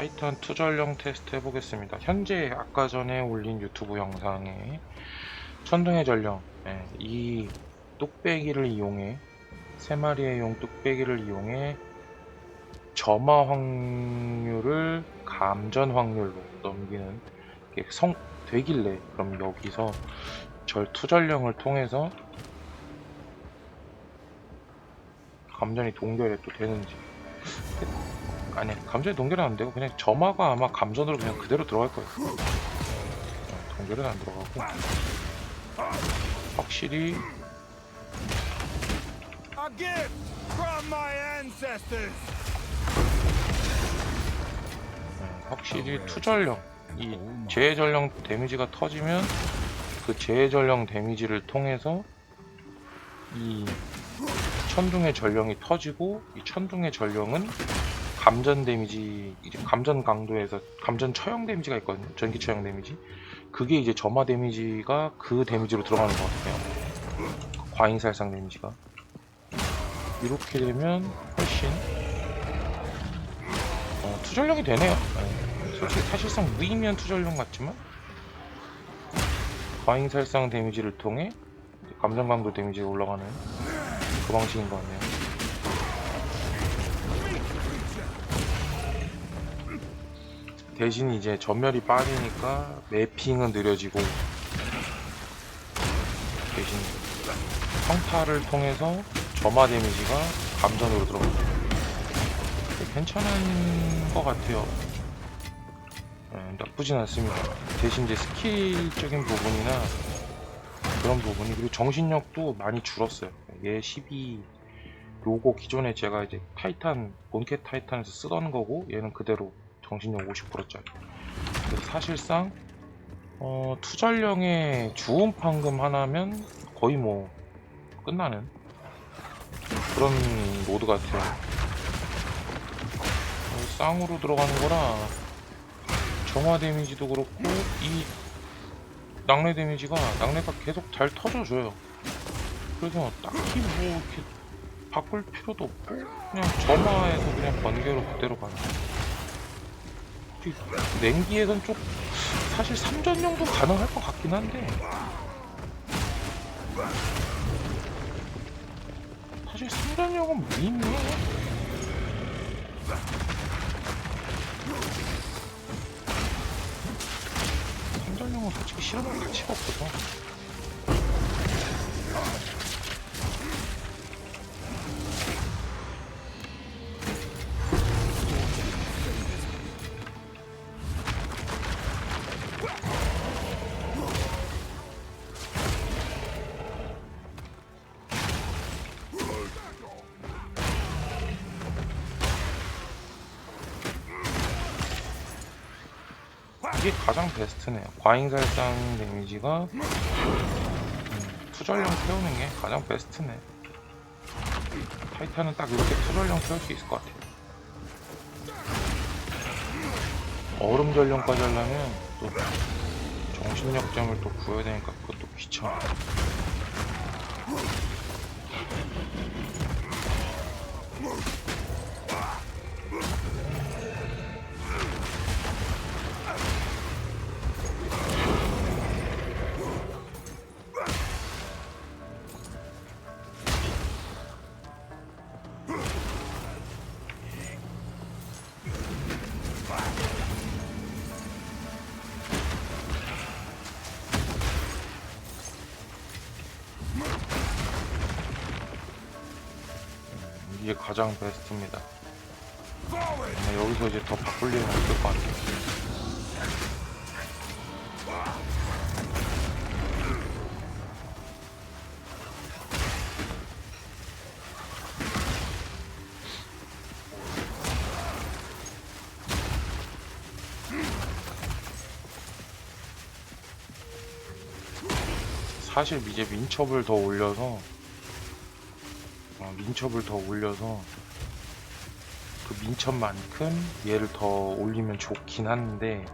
타이탄 투절령 테스트 해보겠습니다. 현재 아까 전에 올린 유튜브 영상에 천둥의 전령 예, 이 뚝배기를 이용해 세 마리의 용 뚝배기를 이용해 점화 확률을 감전 확률로 넘기는 게성 되길래 그럼 여기서 절 투절령을 통해서 감전이 동결이 또 되는지 아니 감전이 동결은 안 되고 그냥 점화가 아마 감전으로 그냥 그대로 들어갈 거예요. 어, 동결은 안 들어가고. 확실히. 음, 확실히 투전령. 이 재전령 데미지가 터지면 그 재전령 데미지를 통해서 이 천둥의 전령이 터지고 이 천둥의 전령은 감전 데미지 이제 감전 강도에서 감전 처형 데미지가 있거든요 전기 처형 데미지 그게 이제 점화 데미지가 그 데미지로 들어가는 것 같아요 과잉살상 데미지가 이렇게 되면 훨씬 어, 투전력이 되네요. 네. 솔직히 사실상 무의미한 투전력 같지만 과잉살상 데미지를 통해 감정 강도 데미지가 올라가는 그 방식인 것 같네요. 대신 이제 전멸이 빠지니까 매핑은 느려지고 대신 평타를 통해서 점화 데미지가 감전으로 들어갑니다. 괜찮은 것 같아요. 네, 나쁘진 않습니다. 대신 이제 스킬적인 부분이나 그런 부분이 그리고 정신력도 많이 줄었어요. 얘 12, 요거 기존에 제가 이제 타이탄 본캐 타이탄에서 쓰던 거고 얘는 그대로 정신력 50%짜리. 그래서 사실상 어, 투전령의 주운 판금 하나면 거의 뭐 끝나는 그런 모드 같아요. 어, 쌍으로 들어가는 거라 정화 데미지도 그렇고 이 낙뢰 데미지가 낙뢰가 계속 잘 터져줘요. 그래서 딱히 뭐 이렇게 바꿀 필요도 없고 그냥 점화해서 그냥 번개로 그대로 가는. 이 냉기에선 좀 사실 3전 정도 가능할 것 같긴 한데 사실 3전용은 무의미해. 삼전용은 솔직히 실험할 가치가 없어서 이게 가장 베스트네요. 과잉살상 데미지가 음, 투전령 태우는 게 가장 베스트네. 타이탄은 딱 이렇게 투전령 태울 수 있을 것 같아요. 얼음 전령까지 하려면 또 정신력점을 또 구해야 되니까 그것도 귀찮아. 이게 가장 베스트입니다. 아마 여기서 이제 더 바꿀 일은 없을 것 같아요. 사실 이제 민첩을 더 올려서 어, 민첩을 더 올려서 그 민첩만큼 얘를 더 올리면 좋긴 한데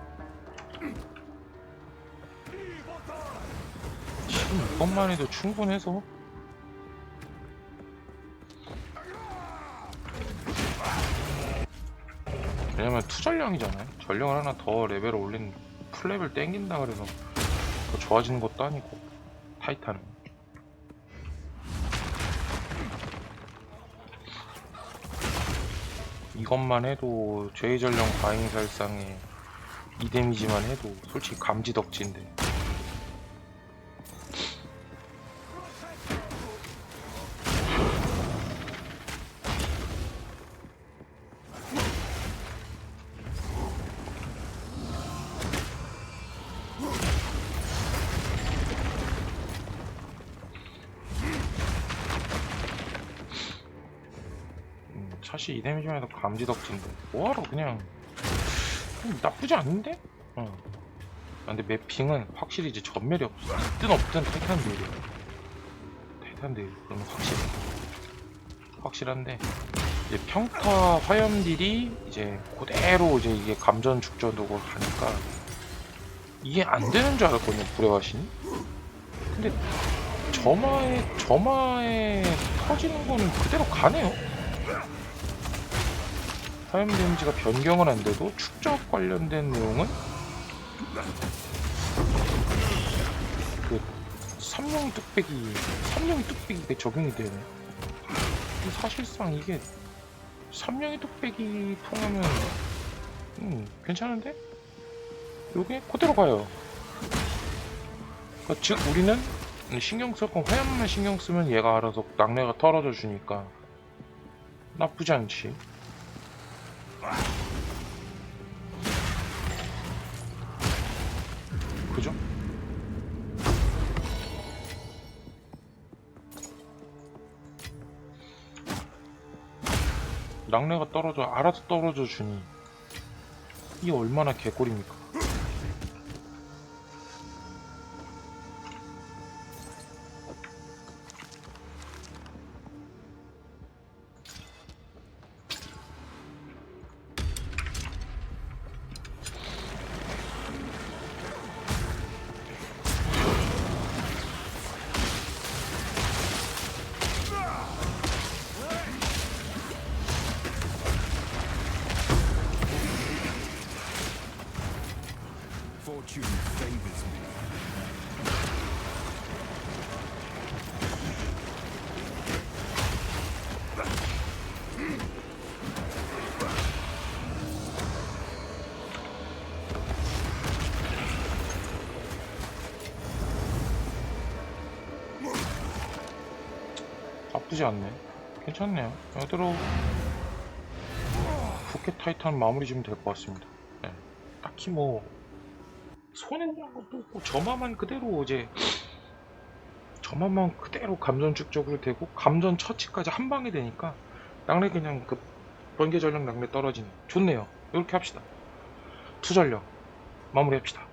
지금 이것만 해도 충분해서 왜냐면 투전령이잖아요. 전령을 하나 더 레벨을 올린 풀레벨 땡긴다 그래서 더 좋아지는 것도 아니고 타이탄은 이것만 해도 죄의전령 과잉살상에 이 데미지만 해도 솔직히 감지덕지인데 사실 이 데미지만 해도 감지덕지인데 뭐하러 그냥 음, 나쁘지 않은데? 어. 아, 근데 매핑은 확실히 이제 전멸이 없어. 있든 없든 타이탄 딜이야 타이탄 딜 그러면 확실해. 확실한데 이제 평타 화염 딜이 이제 그대로 이제 이게 감전 죽전으로 가니까 이게 안 되는 줄 알았거든요 불의화신이. 근데 점화에 점화에 터지는 거는 그대로 가네요 화염 데미지가 변경은 안 돼도 축적 관련된 내용은 그 삼룡이 뚝배기 삼룡이 뚝배기가 적용이 되네. 사실상 이게 삼룡이 뚝배기 통하면 음 괜찮은데? 요게 그대로 가요. 그러니까 즉 우리는 신경 쓸건 화염만 신경 쓰면 얘가 알아서 낙뢰가 떨어져 주니까 나쁘지 않지 낙뢰가 떨어져 알아서 떨어져 주니 이게 얼마나 개꿀입니까? Fortune favors me. 나쁘지 않네. 괜찮네요. 여대로 부켓 타이탄 마무리 지으면 될 것 같습니다. 네. 딱히 뭐 손해 보는 것도 없고 점화만 그대로 이제 점화만 그대로 감전 축적으로 되고 감전 처치까지 한 방에 되니까 낙뢰 그냥 그 번개 전력 낙뢰 떨어지네. 좋네요. 이렇게 합시다. 투전력 마무리합시다.